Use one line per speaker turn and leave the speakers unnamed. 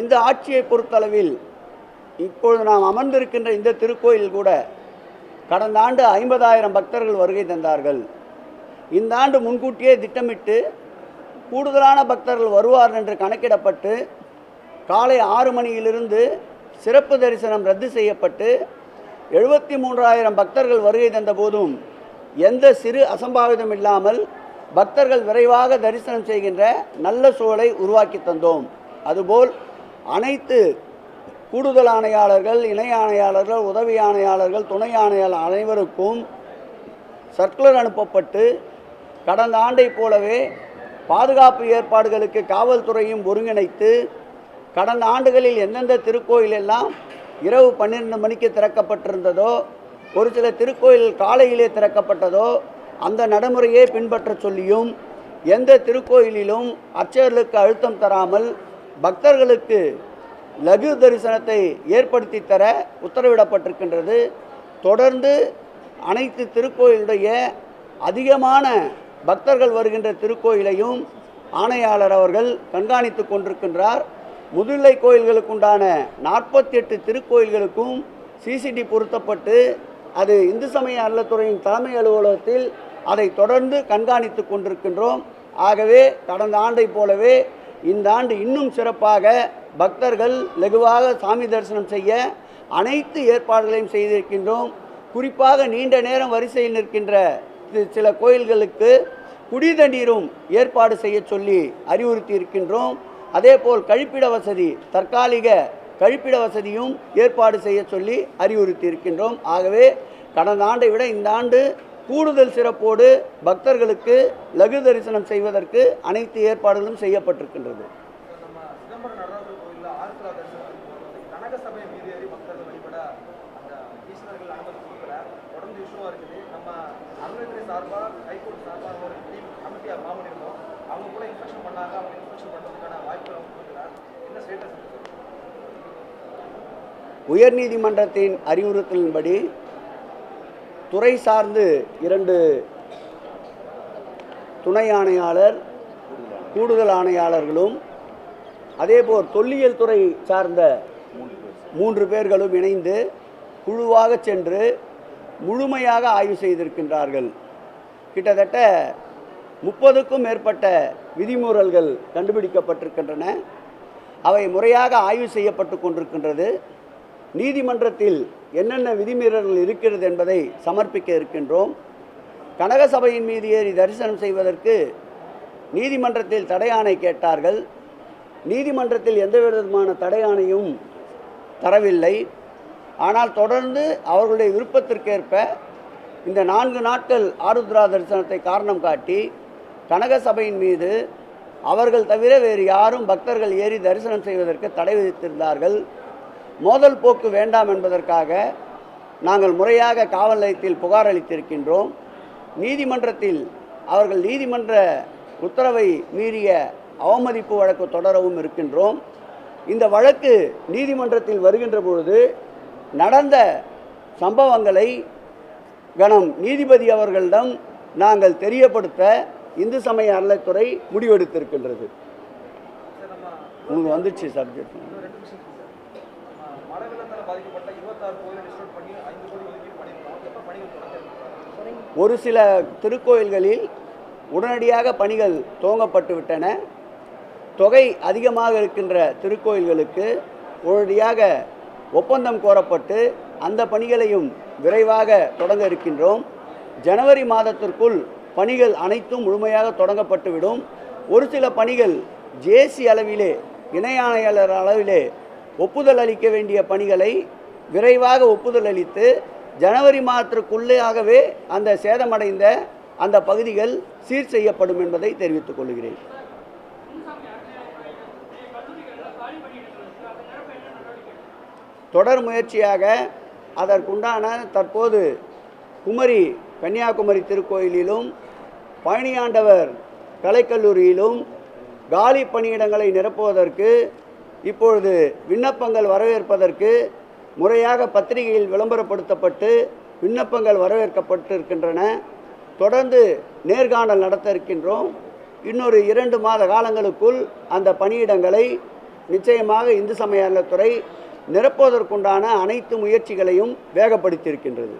இந்த ஆட்சியை பொறுத்தளவில் இப்பொழுது நாம் அமர்ந்திருக்கின்ற இந்த திருக்கோயில் கூட கடந்த ஆண்டு ஐம்பதாயிரம் பக்தர்கள் வருகை தந்தார்கள். இந்த ஆண்டு முன்கூட்டியே திட்டமிட்டு கூடுதலான பக்தர்கள் வருவார் என்று கணக்கிடப்பட்டு காலை ஆறு மணியிலிருந்து சிறப்பு தரிசனம் ரத்து செய்யப்பட்டு எழுபத்தி மூன்றாயிரம் பக்தர்கள் வருகை தந்த போதும் எந்த சிறு அசம்பாவிதம் இல்லாமல் பக்தர்கள் விரைவாக தரிசனம் செய்கின்ற நல்ல சூழலை உருவாக்கி தந்தோம். அதுபோல் அனைத்து கூடுதல் ஆணையாளர்கள் இணை ஆணையாளர்கள் உதவி ஆணையாளர்கள் துணை ஆணையாளர் அனைவருக்கும் சர்க்குலர் அனுப்பப்பட்டு கடந்த ஆண்டைப் போலவே பாதுகாப்பு ஏற்பாடுகளுக்கு காவல்துறையும் ஒருங்கிணைத்து கடந்த ஆண்டுகளில் எந்தெந்த திருக்கோயில் எல்லாம் இரவு பன்னிரெண்டு மணிக்கு திறக்கப்பட்டிருந்ததோ ஒரு சில திருக்கோயில் காலையிலே திறக்கப்பட்டதோ அந்த நடைமுறையை பின்பற்றச் சொல்லியும் எந்த திருக்கோயிலிலும் அர்ச்சகர்களுக்கு அழுத்தம் தராமல் பக்தர்களுக்கு லகு தரிசனத்தை ஏற்படுத்தி தர உத்தரவிடப்பட்டிருக்கின்றது. தொடர்ந்து அனைத்து திருக்கோயிலுடைய அதிகமான பக்தர்கள் வருகின்ற திருக்கோயிலையும் ஆணையாளர் அவர்கள் கண்காணித்து கொண்டிருக்கின்றார். முதுநிலை கோயில்களுக்குண்டான நாற்பத்தி எட்டு திருக்கோயில்களுக்கும் சிசிடி பொருத்தப்பட்டு அது இந்து சமய அறத்துறையின் தலைமை அலுவலகத்தில் அதை தொடர்ந்து கண்காணித்து கொண்டிருக்கின்றோம். ஆகவே கடந்த ஆண்டைப் போலவே இந்த ஆண்டு இன்னும் சிறப்பாக பக்தர்கள் லகுவாக சாமி தரிசனம் செய்ய அனைத்து ஏற்பாடுகளையும் செய்திருக்கின்றோம். குறிப்பாக நீண்ட நேரம் வரிசையில் நிற்கின்ற சில கோயில்களுக்கு குடி தண்ணீரும் ஏற்பாடு செய்ய சொல்லி அறிவுறுத்தி இருக்கின்றோம். அதேபோல் கழிப்பிட வசதி தற்காலிக கழிப்பிட வசதியும் ஏற்பாடு செய்ய சொல்லி அறிவுறுத்தி இருக்கின்றோம். ஆகவே கடந்த ஆண்டை விட இந்த ஆண்டு கூடுதல் சிறப்போடு பக்தர்களுக்கு லகு தரிசனம் செய்வதற்கு அனைத்து ஏற்பாடுகளும் செய்யப்பட்டிருக்கின்றது. உயர்நீதிமன்றத்தின் அறிவுறுத்தலின்படி துறை சார்ந்து இரண்டு துணை ஆணையாளர் கூடுதல் ஆணையாளர்களும் அதேபோல் தொல்லியல் துறை சார்ந்த மூன்று பேர்களும் இணைந்து குழுவாக சென்று முழுமையாக ஆய்வு செய்திருக்கின்றார்கள். கிட்டத்தட்ட முப்பதுக்கும் மேற்பட்ட விதிமுறல்கள் கண்டுபிடிக்கப்பட்டிருக்கின்றன. அவை முறையாக ஆய்வு செய்யப்பட்டு கொண்டிருக்கின்றது. நீதிமன்றத்தில் என்னென்ன விதிமீறல்கள் இருக்கிறது என்பதை சமர்ப்பிக்க இருக்கின்றோம். கனக சபையின் மீது ஏறி தரிசனம் செய்வதற்கு நீதிமன்றத்தில் தடையாணை கேட்டார்கள். நீதிமன்றத்தில் எந்த விதமான தடையாணையும் தரவில்லை. ஆனால் தொடர்ந்து அவர்களுடைய விருப்பத்திற்கேற்ப இந்த நான்கு நாட்கள் ஆருத்ரா தரிசனத்தை காரணம் காட்டி கனக சபையின் மீது அவர்கள் தவிர வேறு யாரும் பக்தர்கள் ஏறி தரிசனம் செய்வதற்கு தடை விதித்திருந்தார்கள். மோதல் போக்கு வேண்டாம் என்பதற்காக நாங்கள் முறையாக காவல் நிலையத்தில் புகார் அளித்திருக்கின்றோம். நீதிமன்றத்தில் அவர்கள் நீதிமன்ற உத்தரவை மீறிய அவமதிப்பு வழக்கு தொடரவும் இருக்கின்றோம். இந்த வழக்கு நீதிமன்றத்தில் வருகின்ற பொழுது நடந்த சம்பவங்களை கணம் நீதிபதி அவர்களிடம் நாங்கள் தெரியப்படுத்த இந்து சமய அறநிலைத்துறை முடிவெடுத்திருக்கின்றது. உங்களுக்கு வந்துச்சு சப்ஜெக்ட்
பாதிக்கப்பட்ட இருபத்தாறு பண்ணி ஐந்து கோடி ஒதுக்கீடு பண்ணியிருக்கோம். எப்போ பணிகள் தொடங்க
ஒரு சில திருக்கோயில்களில் உடனடியாக பணிகள் துவங்கப்பட்டு விட்டன. தொகை அதிகமாக இருக்கின்ற திருக்கோயில்களுக்கு உடனடியாக ஒப்பந்தம் கோரப்பட்டு அந்த பணிகளையும் விரைவாக தொடங்க இருக்கின்றோம். ஜனவரி மாதத்திற்குள் பணிகள் அனைத்தும் முழுமையாக தொடங்கப்பட்டுவிடும். ஒரு சில பணிகள் ஜேசி அளவிலே இணை ஆணையாளர் அளவிலே ஒப்புதல் அளிக்க வேண்டிய பணிகளை விரைவாக ஒப்புதல் அளித்து ஜனவரி மாதத்திற்குள்ளேயாகவே அந்த சேதமடைந்த அந்த பகுதிகள் சீர் செய்யப்படும் என்பதை தெரிவித்துக் கொள்கிறேன். தொடர் முயற்சியாக அதற்குண்டான தற்போது குமரி கன்னியாகுமரி திருக்கோயிலிலும் பழனியாண்டவர் கலைக்கல்லூரியிலும் காலி பணியிடங்களை நிரப்புவதற்கு இப்பொழுது விண்ணப்பங்கள் வரவேற்பதற்கு முறையாக பத்திரிகையில் விளம்பரப்படுத்தப்பட்டு விண்ணப்பங்கள் வரவேற்கப்பட்டிருக்கின்றன. தொடர்ந்து நேர்காணல் நடத்த இருக்கின்றோம். இன்னொரு இரண்டு மாத காலங்களுக்குள் அந்த பணியிடங்களை நிச்சயமாக இந்து சமய அறநிலைத்துறை நிரப்புவதற்குண்டான அனைத்து முயற்சிகளையும் வேகப்படுத்தியிருக்கின்றது.